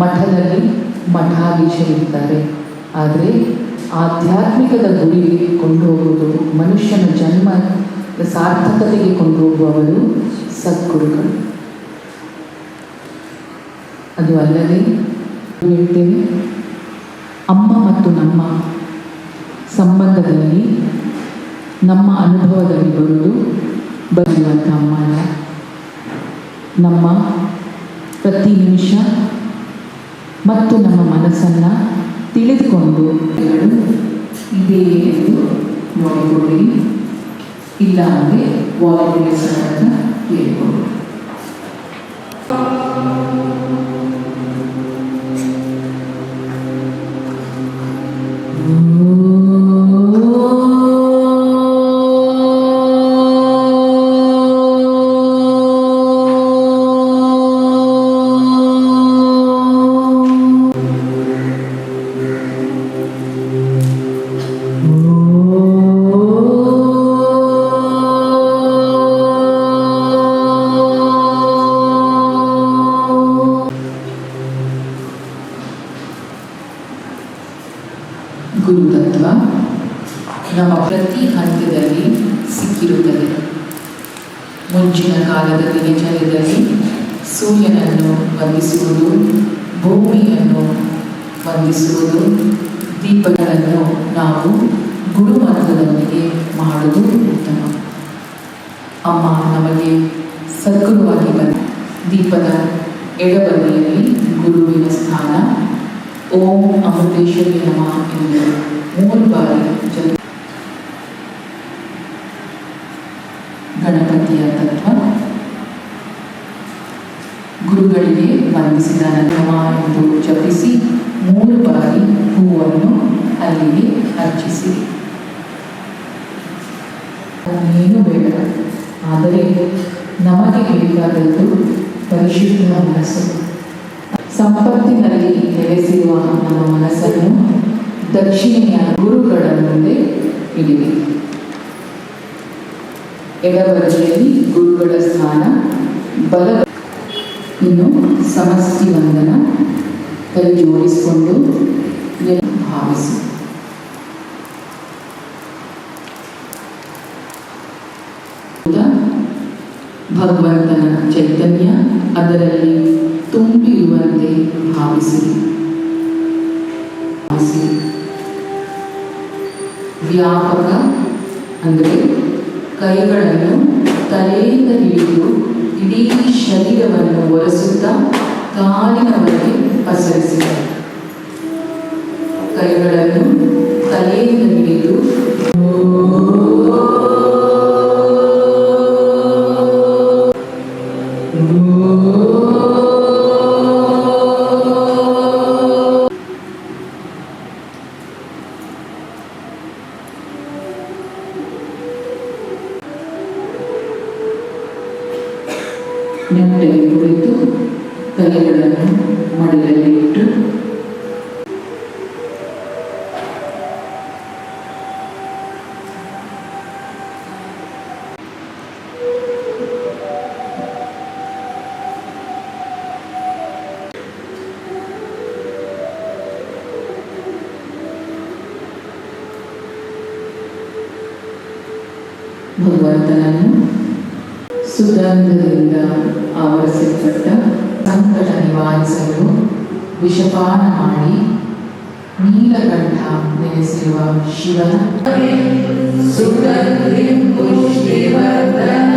ಮಠದಲ್ಲಿ ಮಠಾಧೀಶರಿರ್ತಾರೆ ಆದರೆ ಆಧ್ಯಾತ್ಮಿಕದ ಗುರಿಗೆ ಕೊಂಡೋಗುವುದು ಮನುಷ್ಯನ ಜನ್ಮ ಸಾರ್ಥಕತೆಗೆ ಕೊಂಡೋಗುವವರು ಸದ್ಗುರುಗಳು. ಅದು ಅಲ್ಲದೆ ಹೇಳ್ತೇನೆ, ಅಮ್ಮ ಮತ್ತು ನಮ್ಮ ಸಂಬಂಧದಲ್ಲಿ, ನಮ್ಮ ಅನುಭವದಲ್ಲಿ ಬರುವುದು ಬರೆಯುವಂಥ ಅಮ್ಮ ನಮ್ಮ ಪ್ರತಿ ನಿಮಿಷ ಮತ್ತು ನಮ್ಮ ಮನಸ್ಸನ್ನು ತಿಳಿದುಕೊಂಡು ಇದೆ ಎಂದು ನೋಡಿಕೊಳ್ಳಿ. ಇಲ್ಲ ಅಂದರೆ ವಾಲಂಟಿಯರ್ಸ್ ಕೇಳಿಕೊಳ್ಳಿ. ನಮ್ಮ ಪ್ರತಿ ಹಂತದಲ್ಲಿ ಸಿಕ್ಕಿರುತ್ತದೆ. ಮುಂಚಿನ ಕಾಲದ ದಿನಚರ್ಯದಲ್ಲಿ ಸೂರ್ಯನನ್ನು ವಂದಿಸುವುದು, ಭೂಮಿಯನ್ನು ವಂದಿಸುವುದು, ದೀಪಗಳನ್ನು ನಾವು ಗುರುಮಂತ್ರದೊಂದಿಗೆ ಮಾಡುವುದು ಉತ್ತಮ. ಅಮ್ಮ ನಮಗೆ ಸದ್ಗುರುವಾಗಿ ಬಂದ ದೀಪದ ಎಡಬದಿಯಲ್ಲಿ ಗುರುವಿನ ಸ್ಥಾನ. ಓಂ ಅಮೃತೇಶ್ವರಿ ನಮ ಎಂದು ಮೂರು ಬಾರಿ ಜಪ ತತ್ವ ಗುರುಗಳಿಗೆ ವಂದಿಸಿದ ನಮ ಎಂದು ಜಪಿಸಿ ಮೂರು ಬಾರಿ ಹೂವನ್ನು ಅಲ್ಲಿಗೆ ಅರ್ಚಿಸಿ. ಏನು ಬೇಡ, ಆದರೆ ನಮಗೆ ಬೇಕಾದದ್ದು ಪರಿಶುದ್ಧ ಮನಸ್ಸು. ಸಂಪತ್ತಿನಲ್ಲಿ ನೆಲೆಸಿರುವ ನಮ್ಮ ಮನಸ್ಸನ್ನು ದಕ್ಷಿಣೆಯ ಗುರುಗಳ ಮುಂದೆ ಇಡಿದೆ ಎಡಬದಿಯಲ್ಲಿ ಗುರುಗಳ ಸ್ಥಾನ ಬಲ ಇನ್ನು ಸಮಷ್ಟಿ ವಂದನ ಕೈ ಜೋಡಿಸಿಕೊಂಡು ಎ- ಭಾವಿಸಿ ಭಗವಂತನ ಚೈತನ್ಯ ಅದರಲ್ಲಿ ತುಂಬಿರುವಂತೆ ಭಾವಿಸಿ ಭಾವಿಸಿ ವ್ಯಾಪಕ ಅಂದರೆ ಕೈಗಳನ್ನು ತಲೆಯಿಂದ ಹಿಡಿದು ಇಡೀ ಶರೀರವನ್ನು ಒರೆಸುತ್ತಾ ಕಾಲಿನವರೆಗೆ ಪಸರಿಸಿದ ಕೈಗಳನ್ನು ತಲೆಯಿಂದ ಹಿಡಿದು ಭಗವಂತನನ್ನು ಸುಗಂಧದಿಂದ ಆವರಿಸಲ್ಪಟ್ಟ ಸಂಕಟ ನಿವಾರಿಸಲು ವಿಷಪಾನ ಮಾಡಿ ನೀಲಕಂಠ ನೆನೆಸಿರುವ ಶಿವನ ಸುಗಂಧಿ ಪುಷ್ಟಿವರ್ಧನ.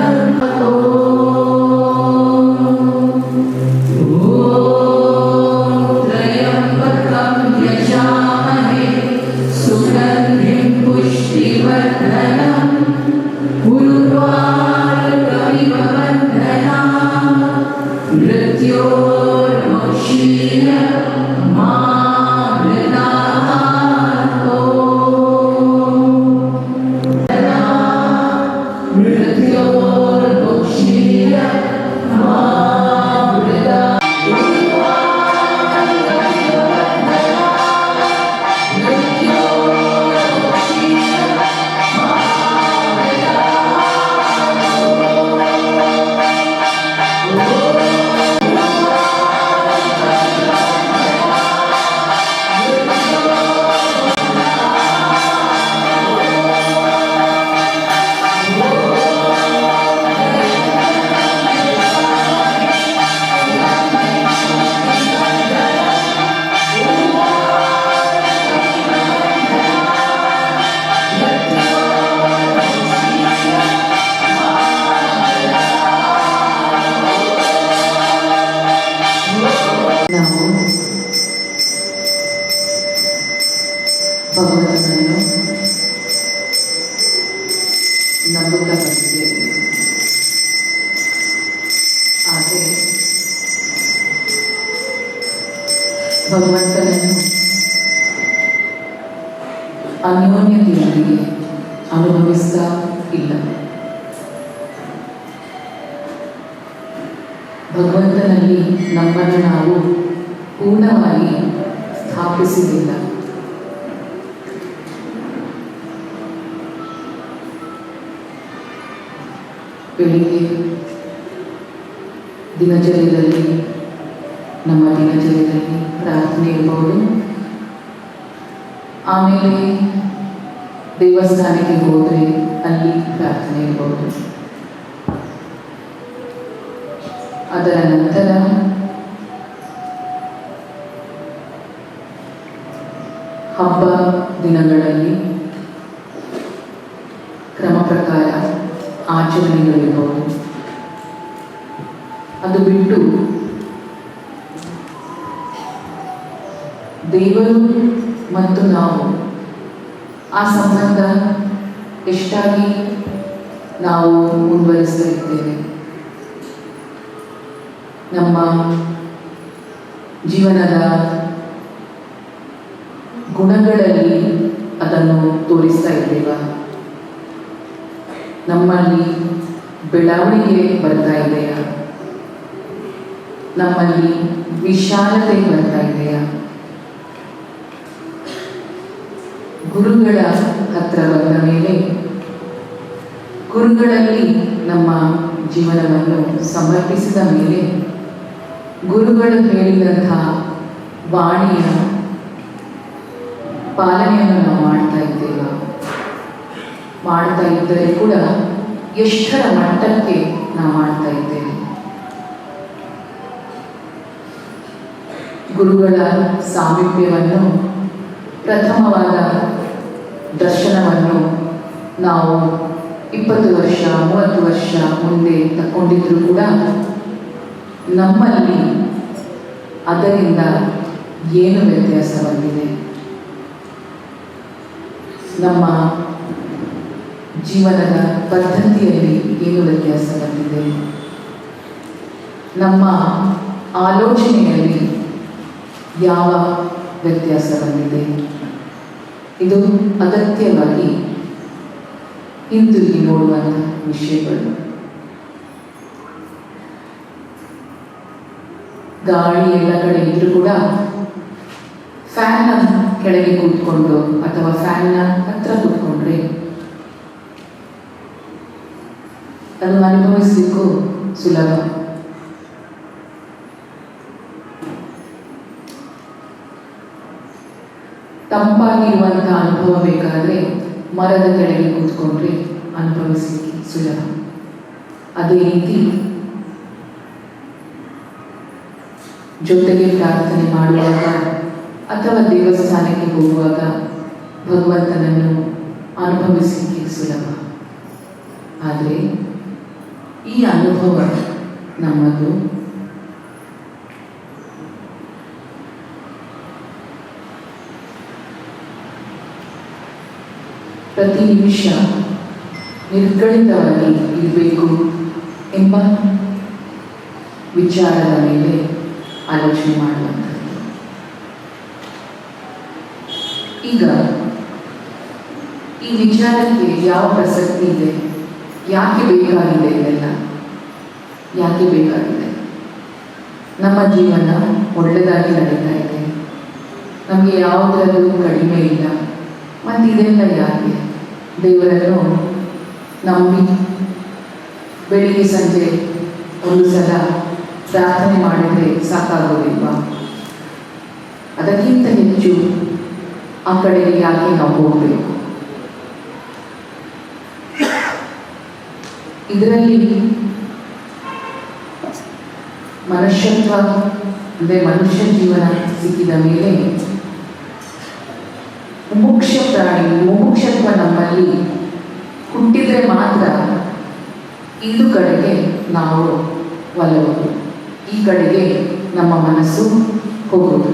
ಭಗವಂತನನ್ನು ಅನ್ಯೋನ್ಯತೆಯೊಂದಿಗೆ ಅನುಭವಿಸ್ತಾ ಇಲ್ಲ. ಭಗವಂತನಲ್ಲಿ ನಮ್ಮನ್ನು ನಾವು ಪೂರ್ಣವಾಗಿ ಸ್ಥಾಪಿಸಲಿಲ್ಲ. ಬೆಳಿಗ್ಗೆ ದಿನಚರ್ಯದಲ್ಲಿ ನಮ್ಮ ದಿನಚರ್ಯದಲ್ಲಿ ಪ್ರಾರ್ಥನೆ ಇರ್ಬೋದು ಆಮೇಲೆ ದೇವಸ್ಥಾನಕ್ಕೆ ಹೋದರೆ ಅಲ್ಲಿ ಪ್ರಾರ್ಥನೆ ಇರ್ಬೋದು. ಅದರ ನಂತರ ಹಬ್ಬ ದಿನಗಳಲ್ಲಿ ಕ್ರಮ ಪ್ರಕಾರ ಆಚರಣೆಗಳಿರ್ಬೋದು ಅದು ಬಿಟ್ಟು ದೇವರು ಮತ್ತು ನಾವು. ಆ ಸಂಬಂಧ ಎಷ್ಟಾಗಿ ನಾವು ಮುಂದುವರಿಸಲಿದ್ದೇವೆ? ನಮ್ಮ ಜೀವನದ ಗುಣಗಳಲ್ಲಿ ಅದನ್ನು ತೋರಿಸ್ತಾ ಇದ್ದೇವ? ನಮ್ಮಲ್ಲಿ ಬೆಳವಣಿಗೆ ಬರ್ತಾ ಇದೆಯಾ? ನಮ್ಮಲ್ಲಿ ವಿಶಾಲತೆ ಬರ್ತಾ ಇದೆಯಾ? ಗುರುಗಳ ಹತ್ರ ಬಂದ ಮೇಲೆ ಗುರುಗಳಲ್ಲಿ ನಮ್ಮ ಜೀವನವನ್ನು ಸಮರ್ಪಿಸಿದ ಮೇಲೆ ಗುರುಗಳು ಹೇಳಿದಂತಹ ವಾಣಿಯ ಪಾಲನೆಯನ್ನು ನಾವು ಮಾಡ್ತಾ ಇದ್ದೇವ. ಮಾಡ್ತಾ ಇದ್ದರೆ ಕೂಡ ಎಷ್ಟರ ಮಟ್ಟಕ್ಕೆ ನಾವು ಮಾಡ್ತಾ ಇದ್ದೇವೆ. ಗುರುಗಳ ಸಾಮೀಪ್ಯವನ್ನು ಪ್ರಥಮವಾದ ದರ್ಶನವನ್ನು ನಾವು ಇಪ್ಪತ್ತು ವರ್ಷ, ಮೂವತ್ತು ವರ್ಷ ಮುಂದೆ ತಕ್ಕೊಂಡಿದ್ರು ಕೂಡ ನಮ್ಮಲ್ಲಿ ಅದರಿಂದ ಏನು ವ್ಯತ್ಯಾಸ ಬಂದಿದೆ? ನಮ್ಮ ಜೀವನದ ಪದ್ಧತಿಯಲ್ಲಿ ಏನು ವ್ಯತ್ಯಾಸ ಬಂದಿದೆ? ನಮ್ಮ ಆಲೋಚನೆಯಲ್ಲಿ ಯಾವ ವ್ಯತ್ಯಾಸ ಬಂದಿದೆ? ಇದು ಅಗತ್ಯವಾಗಿ ಹಿಂತಿರುಗಿ ನೋಡುವಂತಹ ವಿಷಯಗಳು. ಗಾಳಿ ಎಲ್ಲ ಕಡೆ ಇದ್ರೂ ಕೂಡ ಫ್ಯಾನ್ನ ಕೆಳಗೆ ಕೂತ್ಕೊಂಡು ಅಥವಾ ಫ್ಯಾನ್ನ ಹತ್ರ ಕೂತ್ಕೊಂಡ್ರೆ ಅದು ಅನುಭವಿಸಲಿಕ್ಕೂ ಸುಲಭ. ತಂಪಾಗಿರುವಂತಹ ಅನುಭವ ಬೇಕಾದರೆ ಮರದ ಕೆಳಗೆ ಕೂತ್ಕೊಂಡ್ರೆ ಅನುಭವಿಸಲಿಕ್ಕೆ ಸುಲಭ. ಅದೇ ರೀತಿ ಜೊತೆಗೆ ಪ್ರಾರ್ಥನೆ ಮಾಡುವಾಗ ಅಥವಾ ದೇವಸ್ಥಾನಕ್ಕೆ ಹೋಗುವಾಗ ಭಗವಂತನನ್ನು ಅನುಭವಿಸಲಿಕ್ಕೆ ಸುಲಭ. ಆದರೆ ಈ ಅನುಭವ ನಮ್ಮದು. ಪ್ರತಿ ನಿಮಿಷ ನಿರ್ಗಣಿತವಾಗಿ ಇರಬೇಕು ಎಂಬ ವಿಚಾರದ ಮೇಲೆ ಆಲೋಚನೆ ಮಾಡುವಂಥದ್ದು. ಈಗ ಈ ವಿಚಾರಕ್ಕೆ ಯಾವ ಪ್ರಸಕ್ತಿ ಇದೆ? ಯಾಕೆ ಬೇಕಾಗಿದೆ ಇದೆಲ್ಲ? ಯಾಕೆ ಬೇಕಾಗಿದೆ? ನಮ್ಮ ಜೀವನ ಒಳ್ಳೆಯದಾಗಿ ನಡೀತಾ ಇದೆ. ನಮಗೆ ಯಾವುದರಲ್ಲೂ ಕಡಿಮೆ ಇಲ್ಲ. ಮತ್ತು ಇದೆಲ್ಲ ಯಾಕೆ? ದೇವರನ್ನು ನಂಬಿ ಬೆಳಿಗ್ಗೆ ಸಂಜೆ ಒಂದು ಸಲ ಪ್ರಾರ್ಥನೆ ಮಾಡಿದರೆ ಸಾಕಾಗೋದಿಲ್ವಾ? ಅದಕ್ಕಿಂತ ಹೆಚ್ಚು ಆ ಕಡೆಗೆ ಯಾಕೆ ನಾವು ಹೋಗಬೇಕು? ಇದರಲ್ಲಿ ಮನುಷ್ಯತ್ವ, ಅಂದರೆ ಮನುಷ್ಯ ಜೀವನ ಸಿಕ್ಕಿದ ಮೇಲೆ ಮುಮುಕ್ಷ ಪ್ರಾಣಿ ಮುಮುಕ್ಷತ್ವ ನಮ್ಮಲ್ಲಿ ಹುಟ್ಟಿದ್ರೆ ಮಾತ್ರ ಇದು ಕಡೆಗೆ ನಾವು ಒಲವು. ಈ ಕಡೆಗೆ ನಮ್ಮ ಮನಸ್ಸು ಹೋಗೋದು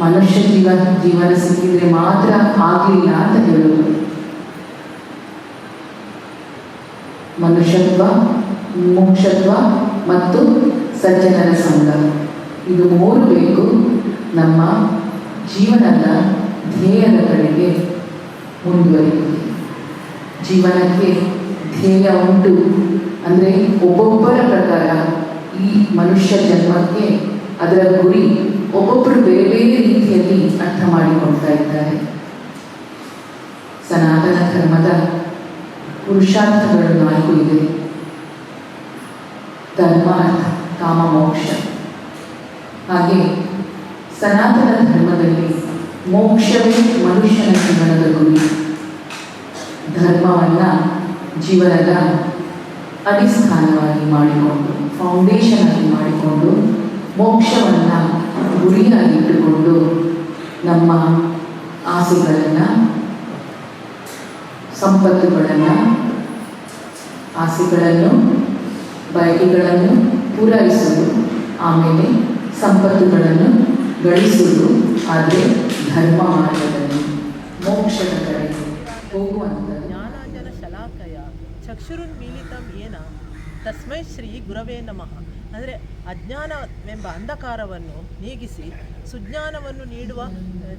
ಮನುಷ್ಯ ಜೀವನ ಜೀವನ ಸಿಕ್ಕಿದ್ರೆ ಮಾತ್ರ ಆಗಲಿಲ್ಲ ಅಂತ ಹೇಳೋದು. ಮನುಷ್ಯತ್ವ ಮೋಕ್ಷತ್ವ ಮತ್ತು ಸಜ್ಜನರ ಸಂಘ. ಇದು ಮೂರು ಬೇಕು ನಮ್ಮ ಜೀವನದ ಧ್ಯೇಯದ ಕಡೆಗೆ ಮುಂದುವರಿಯುತ್ತೆ ಜೀವನಕ್ಕೆ ಧ್ಯೇಯ ಉಂಟು. ಅಂದರೆ ಒಬ್ಬೊಬ್ಬರ ಪ್ರಕಾರ ಈ ಮನುಷ್ಯ ಜನ್ಮಕ್ಕೆ ಅದರ ಗುರಿ ಒಬ್ಬೊಬ್ಬರು ಬೇರೆ ಬೇರೆ ರೀತಿಯಲ್ಲಿ ಅರ್ಥ ಮಾಡಿಕೊಳ್ತಾ ಇದ್ದಾರೆ. ಸನಾತನ ಧರ್ಮದ ಪುರುಷಾರ್ಥಗಳು ನಾಲ್ಕು ಇದೆ. ಧರ್ಮ, ಅರ್ಥ, ಕಾಮ, ಮೋಕ್ಷ. ಹಾಗೆ ಸನಾತನ ಧರ್ಮದಲ್ಲಿ ಮೋಕ್ಷವೇ ಮನುಷ್ಯನ ಜೀವನದ ಗುರಿ. ಧರ್ಮವನ್ನು ಜೀವನದ ಅಡಿಸ್ಥಾನವಾಗಿ ಮಾಡಿಕೊಂಡು ಫೌಂಡೇಶನ್ ಆಗಿ ಮಾಡಿಕೊಂಡು, ಮೋಕ್ಷವನ್ನು ಗುರಿಯಾಗಿ ಇಟ್ಟುಕೊಂಡು ನಮ್ಮ ಆಸೆಗಳನ್ನು, ಸಂಪತ್ತುಗಳನ್ನು, ಆಸೆಗಳನ್ನು, ಬಯಕೆಗಳನ್ನು ಪೂರೈಸುವುದು, ಆಮೇಲೆ ಸಂಪತ್ತುಗಳನ್ನು ಗಳಿಸುವುದು. ಆದರೆ ಧರ್ಮ ಮಾರ್ಗದಲ್ಲಿ ಮೋಕ್ಷದ ಕಡೆ ಹೋಗುವಂಥದ್ದು ಶಲಾಕಯ ಚಕ್ಷುರುನ್ಮೀಲಿತಂ ಏನ? ತಸ್ಮೈ ಶ್ರೀ ಗುರವೇ ನಮಃ. ಅಂದರೆ ಅಜ್ಞಾನವೆಂಬ ಅಂಧಕಾರವನ್ನು ನೀಗಿಸಿ ಸುಜ್ಞಾನವನ್ನು ನೀಡುವ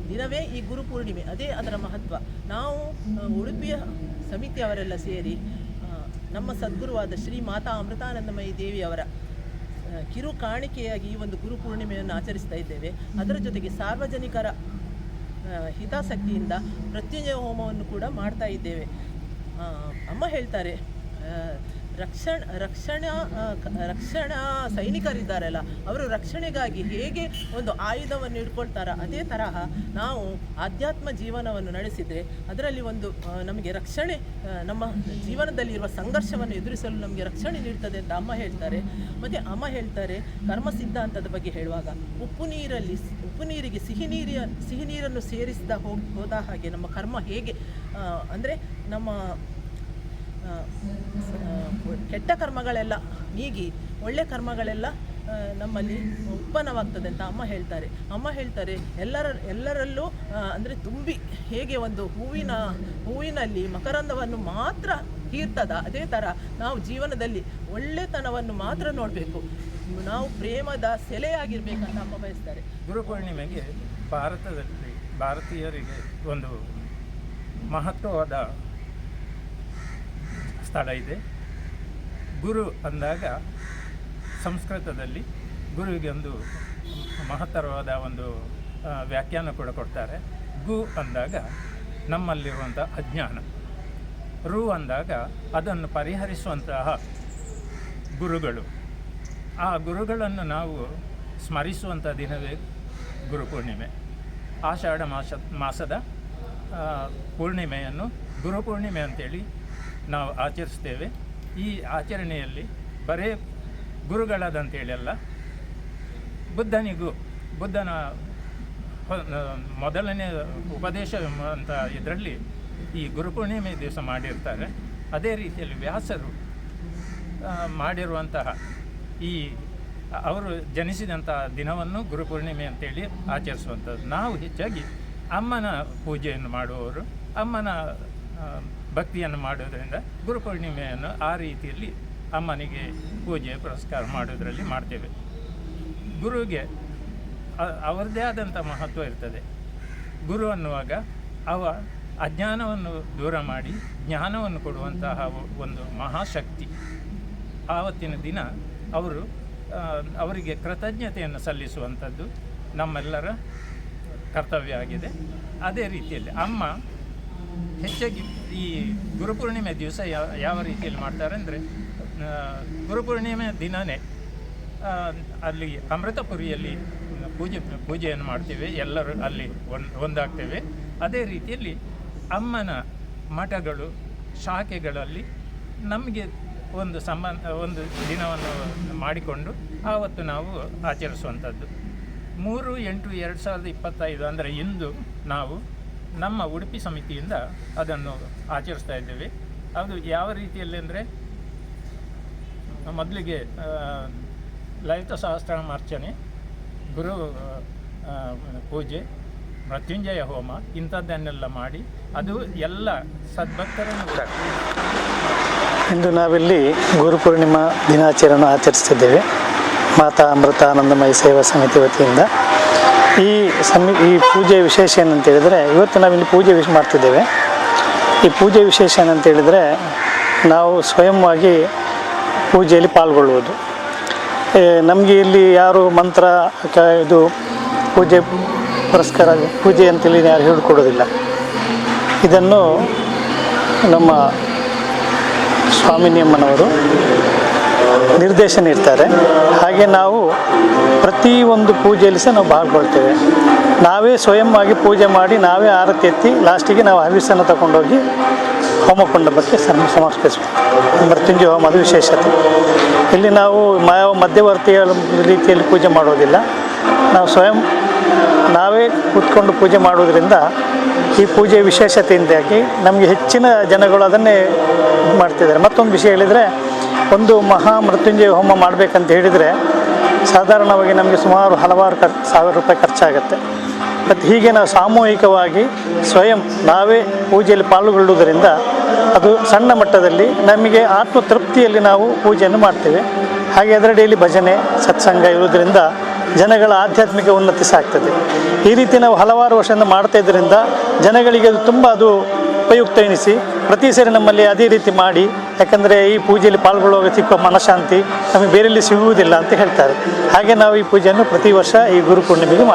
ದಿನವೇ ಈ ಗುರುಪೂರ್ಣಿಮೆ ಅದೇ ಅದರ ಮಹತ್ವ. ನಾವು ಉಡುಪಿಯ ಸಮಿತಿಯವರೆಲ್ಲ ಸೇರಿ ನಮ್ಮ ಸದ್ಗುರುವಾದ ಶ್ರೀ ಮಾತಾ ಅಮೃತಾನಂದಮಯಿ ದೇವಿಯವರ ಕಿರು ಕಾಣಿಕೆಯಾಗಿ ಈ ಒಂದು ಗುರುಪೂರ್ಣಿಮೆಯನ್ನು ಆಚರಿಸ್ತಾ ಇದ್ದೇವೆ. ಅದರ ಜೊತೆಗೆ ಸಾರ್ವಜನಿಕರ ಹಿತಾಸಕ್ತಿಯಿಂದ ಮೃತ್ಯುಂಜಯ ಹೋಮವನ್ನು ಕೂಡ ಮಾಡ್ತಾ ಇದ್ದೇವೆ. ಅಮ್ಮ ಹೇಳ್ತಾರೆ ರಕ್ಷಣ, ರಕ್ಷಣಾ ರಕ್ಷಣಾ ಸೈನಿಕರಿದ್ದಾರಲ್ಲ, ಅವರು ರಕ್ಷಣೆಗಾಗಿ ಹೇಗೆ ಒಂದು ಆಯುಧವನ್ನು ಇಟ್ಕೊಳ್ತಾರ ಅದೇ ತರಹ ನಾವು ಆಧ್ಯಾತ್ಮ ಜೀವನವನ್ನು ನಡೆಸಿದರೆ ಅದರಲ್ಲಿ ಒಂದು ನಮಗೆ ರಕ್ಷಣೆ ನಮ್ಮ ಜೀವನದಲ್ಲಿರುವ ಸಂಘರ್ಷವನ್ನು ಎದುರಿಸಲು ನಮಗೆ ರಕ್ಷಣೆ ನೀಡ್ತದೆ ಅಂತ ಅಮ್ಮ ಹೇಳ್ತಾರೆ. ಮತ್ತು ಅಮ್ಮ ಹೇಳ್ತಾರೆ ಕರ್ಮ ಸಿದ್ಧಾಂತದ ಬಗ್ಗೆ ಹೇಳುವಾಗ, ಉಪ್ಪು ನೀರಲ್ಲಿ ಉಪ್ಪು ನೀರಿಗೆ ಸಿಹಿ ನೀರಿಯ ಸಿಹಿ ನೀರನ್ನು ಸೇರಿಸಿದ ಹೋಗಿ ಹೋದ ಹಾಗೆ ನಮ್ಮ ಕರ್ಮ ಹೇಗೆ? ಅಂದರೆ ನಮ್ಮ ಕೆಟ್ಟ ಕರ್ಮಗಳೆಲ್ಲ ನೀಗಿ ಒಳ್ಳೆ ಕರ್ಮಗಳೆಲ್ಲ ನಮ್ಮಲ್ಲಿ ಉತ್ಪನ್ನವಾಗ್ತದೆ ಅಂತ ಅಮ್ಮ ಹೇಳ್ತಾರೆ. ಅಮ್ಮ ಹೇಳ್ತಾರೆ, ಎಲ್ಲರ, ಎಲ್ಲರಲ್ಲೂ ಅಂದರೆ ತುಂಬಿ ಹೇಗೆ ಒಂದು ಹೂವಿನ, ಹೂವಿನಲ್ಲಿ ಮಕರಂದವನ್ನು ಮಾತ್ರ ಹೀರ್ತದ ಅದೇ ಥರ ನಾವು ಜೀವನದಲ್ಲಿ ಒಳ್ಳೆತನವನ್ನು ಮಾತ್ರ ನೋಡಬೇಕು. ನಾವು ಪ್ರೇಮದ ಸೆಲೆಯಾಗಿರ್ಬೇಕಂತ ಅಮ್ಮ ಬಯಸ್ತಾರೆ. ಗುರುಪೂರ್ಣಿಮೆಗೆ ಭಾರತದಲ್ಲಿ ಭಾರತೀಯರಿಗೆ ಒಂದು ಮಹತ್ವವಾದ ಸ್ಥಳ ಇದೆ. ಗುರು ಅಂದಾಗ ಸಂಸ್ಕೃತದಲ್ಲಿ ಗುರುವಿಗೆ ಒಂದು ಮಹತ್ತರವಾದ ಒಂದು ವ್ಯಾಖ್ಯಾನ ಕೂಡ ಕೊಡ್ತಾರೆ. ಗು ಅಂದಾಗ ನಮ್ಮಲ್ಲಿರುವಂಥ ಅಜ್ಞಾನ. ರು ಅಂದಾಗ ಅದನ್ನು ಪರಿಹರಿಸುವಂತಹ ಗುರುಗಳು. ಆ ಗುರುಗಳನ್ನು ನಾವು ಸ್ಮರಿಸುವಂಥ ದಿನವೇ ಗುರುಪೂರ್ಣಿಮೆ. ಆಷಾಢ ಮಾಸ, ಮಾಸದ ಪೂರ್ಣಿಮೆಯನ್ನು ಗುರುಪೂರ್ಣಿಮೆ ಅಂತೇಳಿ ನಾವು ಆಚರಿಸ್ತೇವೆ. ಈ ಆಚರಣೆಯಲ್ಲಿ ಬರೇ ಗುರುಗಳದಂತೇಳಿ ಅಲ್ಲ, ಬುದ್ಧನಿಗೂ, ಬುದ್ಧನ ಮೊದಲನೇ ಉಪದೇಶ ಅಂತ ಇದರಲ್ಲಿ ಈ ಗುರುಪೂರ್ಣಿಮೆ ದಿವಸ ಮಾಡಿರ್ತಾರೆ. ಅದೇ ರೀತಿಯಲ್ಲಿ ವ್ಯಾಸರು ಮಾಡಿರುವಂತಹ ಈ, ಅವರು ಜನಿಸಿದಂಥ ದಿನವನ್ನು ಗುರುಪೂರ್ಣಿಮೆ ಅಂತೇಳಿ ಆಚರಿಸುವಂಥದ್ದು. ನಾವು ಹೆಚ್ಚಾಗಿ ಅಮ್ಮನ ಪೂಜೆಯನ್ನು ಮಾಡುವವರು, ಅಮ್ಮನ ಭಕ್ತಿಯನ್ನು ಮಾಡೋದರಿಂದ ಗುರುಪೂರ್ಣಿಮೆಯನ್ನು ಆ ರೀತಿಯಲ್ಲಿ ಅಮ್ಮನಿಗೆ ಪೂಜೆ, ಪುರಸ್ಕಾರ ಮಾಡೋದರಲ್ಲಿ ಮಾಡ್ತೇವೆ. ಗುರುವಿಗೆ ಅವರದೇ ಆದಂಥ ಮಹತ್ವ ಇರ್ತದೆ. ಗುರು ಅನ್ನುವಾಗ ಅವ ಅಜ್ಞಾನವನ್ನು ದೂರ ಮಾಡಿ ಜ್ಞಾನವನ್ನು ಕೊಡುವಂತಹ ಒಂದು ಮಹಾಶಕ್ತಿ. ಆವತ್ತಿನ ದಿನ ಅವರು ಅವರಿಗೆ ಕೃತಜ್ಞತೆಯನ್ನು ಸಲ್ಲಿಸುವಂಥದ್ದು ನಮ್ಮೆಲ್ಲರ ಕರ್ತವ್ಯ ಆಗಿದೆ. ಅದೇ ರೀತಿಯಲ್ಲಿ ಅಮ್ಮ ಹೆಚ್ಚಾಗಿ ಈ ಗುರುಪೂರ್ಣಿಮೆ ದಿವಸ ಯಾವ ರೀತಿಯಲ್ಲಿ ಮಾಡ್ತಾರೆ ಅಂದರೆ ಗುರುಪೂರ್ಣಿಮೆ ದಿನವೇ ಅಲ್ಲಿ ಅಮೃತಪುರಿಯಲ್ಲಿ ಪೂಜೆ, ಪೂಜೆಯನ್ನು ಮಾಡ್ತೇವೆ, ಎಲ್ಲರೂ ಅಲ್ಲಿ ಒಂದು ಒಂದಾಗ್ತೇವೆ. ಅದೇ ರೀತಿಯಲ್ಲಿ ಅಮ್ಮನ ಮಠಗಳು, ಶಾಖೆಗಳಲ್ಲಿ ನಮಗೆ ಒಂದು ಸಂಬಂಧ ಒಂದು ದಿನವನ್ನು ಮಾಡಿಕೊಂಡು ಆವತ್ತು ನಾವು ಆಚರಿಸುವಂಥದ್ದು. ಮೂರು ಎಂಟು ಎರಡು ಸಾವಿರದ ಇಪ್ಪತ್ತೈದು ಅಂದರೆ ಇಂದು ನಾವು ನಮ್ಮ ಉಡುಪಿ ಸಮಿತಿಯಿಂದ ಅದನ್ನು ಆಚರಿಸ್ತಾ ಇದ್ದೇವೆ. ಅದು ಯಾವ ರೀತಿಯಲ್ಲಿ ಅಂದರೆ ಮೊದಲಿಗೆ ಲಲಿತ ಸಹಸ್ರನಾಮ ಅರ್ಚನೆ ಗುರು ಪೂಜೆ, ಮೃತ್ಯುಂಜಯ ಹೋಮ ಇಂಥದ್ದನ್ನೆಲ್ಲ ಮಾಡಿ ಅದು ಎಲ್ಲ ಸದ್ಭಕ್ತರನ್ನು ಕೂಡ ಇಂದು ನಾವಿಲ್ಲಿ ಗುರುಪೂರ್ಣಿಮಾ ದಿನಾಚರಣೆ ಆಚರಿಸ್ತಿದ್ದೇವೆ ಮಾತಾ ಅಮೃತಾನಂದಮಯ ಸೇವಾ ಸಮಿತಿ ವತಿಯಿಂದ. ಈ ಸಮಿ ಈ ಪೂಜೆ ವಿಶೇಷ ಏನಂತ ಹೇಳಿದರೆ, ಇವತ್ತು ನಾವಿಲ್ಲಿ ಪೂಜೆ ವಿಶ್, ಮಾಡ್ತಿದ್ದೇವೆ. ಈ ಪೂಜೆ ವಿಶೇಷ ಏನಂತ ಹೇಳಿದರೆ, ನಾವು ಸ್ವಯಂವಾಗಿ ಪೂಜೆಯಲ್ಲಿ ಪಾಲ್ಗೊಳ್ಳುವುದು. ನಮಗೆ ಇಲ್ಲಿ ಯಾರು ಮಂತ್ರ ಇದು ಪೂಜೆ ಪುರಸ್ಕಾರ, ಪೂಜೆ ಅಂತೇಳಿ ಯಾರು ಹೇಳಿಕೊಡೋದಿಲ್ಲ. ಇದನ್ನು ನಮ್ಮ ಸ್ವಾಮಿನಿಯಮ್ಮನವರು ನಿರ್ದೇಶನ ಇರ್ತಾರೆ ಹಾಗೆ ನಾವು ಪ್ರತಿ ಒಂದು ಪೂಜೆಯಲ್ಲಿ ಸಹ ನಾವು ಪಾಲ್ಗೊಳ್ತೇವೆ ನಾವೇ ಸ್ವಯಂವಾಗಿ ಪೂಜೆ ಮಾಡಿ ನಾವೇ ಆರತಿ ಎತ್ತಿ ಲಾಸ್ಟಿಗೆ ನಾವು ಹವಿಸನ್ನು ತಗೊಂಡೋಗಿ ಹೋಮಕುಂಡಕ್ಕೆ ಸಮ ಸಮರ್ಪಿಸ್ಬೇಕು ಮೃತ್ಯುಂಜಯ ಹೋಮದ ವಿಶೇಷತೆ. ಇಲ್ಲಿ ನಾವು ಮಧ್ಯವರ್ತಿಗಳ ರೀತಿಯಲ್ಲಿ ಪೂಜೆ ಮಾಡೋದಿಲ್ಲ. ನಾವು ಸ್ವಯಂ ನಾವೇ ಕೂತ್ಕೊಂಡು ಪೂಜೆ ಮಾಡೋದ್ರಿಂದ ಈ ಪೂಜೆ ವಿಶೇಷತೆಯಿಂದಾಗಿ ನಮಗೆ ಹೆಚ್ಚಿನ ಜನಗಳು ಅದನ್ನೇ ಮಾಡ್ತಿದ್ದಾರೆ. ಮತ್ತೊಂದು ವಿಷಯ ಹೇಳಿದರೆ, ಒಂದು ಮಹಾ ಮೃತ್ಯುಂಜಯ ಹೋಮ ಮಾಡಬೇಕಂತ ಹೇಳಿದರೆ ಸಾಧಾರಣವಾಗಿ ನಮಗೆ ಸುಮಾರು ಹಲವಾರು ಖರ್, ಸಾವಿರ ರೂಪಾಯಿ ಖರ್ಚಾಗುತ್ತೆ. ಮತ್ತು ಹೀಗೆ ನಾವು ಸಾಮೂಹಿಕವಾಗಿ ಸ್ವಯಂ ನಾವೇ ಪೂಜೆಯಲ್ಲಿ ಪಾಲ್ಗೊಳ್ಳುವುದರಿಂದ ಅದು ಸಣ್ಣ ಮಟ್ಟದಲ್ಲಿ ನಮಗೆ ಆತ್ಮತೃಪ್ತಿಯಲ್ಲಿ ನಾವು ಪೂಜೆಯನ್ನು ಮಾಡ್ತೇವೆ. ಹಾಗೆ ಅದರಡಿಯಲ್ಲಿ ಭಜನೆ, ಸತ್ಸಂಗ ಇರುವುದರಿಂದ ಜನಗಳ ಆಧ್ಯಾತ್ಮಿಕ ಉನ್ನತಿ ಸಾಗ್ತದೆ ಈ ರೀತಿ ನಾವು ಹಲವಾರು ವರ್ಷದಿಂದ ಮಾಡ್ತಾ ಇದ್ದರಿಂದ ಜನಗಳಿಗೆ ಅದು ತುಂಬ ಅದು ಉಪಯುಕ್ತ ಎನಿಸಿ, ಪ್ರತಿ ಸರಿ ನಮ್ಮಲ್ಲಿ ಅದೇ ರೀತಿ ಮಾಡಿ, ಯಾಕಂದರೆ ಈ ಪೂಜೆಯಲ್ಲಿ ಪಾಲ್ಗೊಳ್ಳುವಾಗ ಸಿಕ್ಕುವ ಮನಃಶಾಂತಿ ನಮಗೆ ಬೇರೆಯಲ್ಲಿ ಸಿಗುವುದಿಲ್ಲ ಅಂತ ಹೇಳ್ತಾರೆ. ಹಾಗೆ ನಾವು ಈ ಪೂಜೆಯನ್ನು ಪ್ರತಿ ವರ್ಷ ಈ ಗುರು ಪೂರ್ಣಿಮೆಗೆ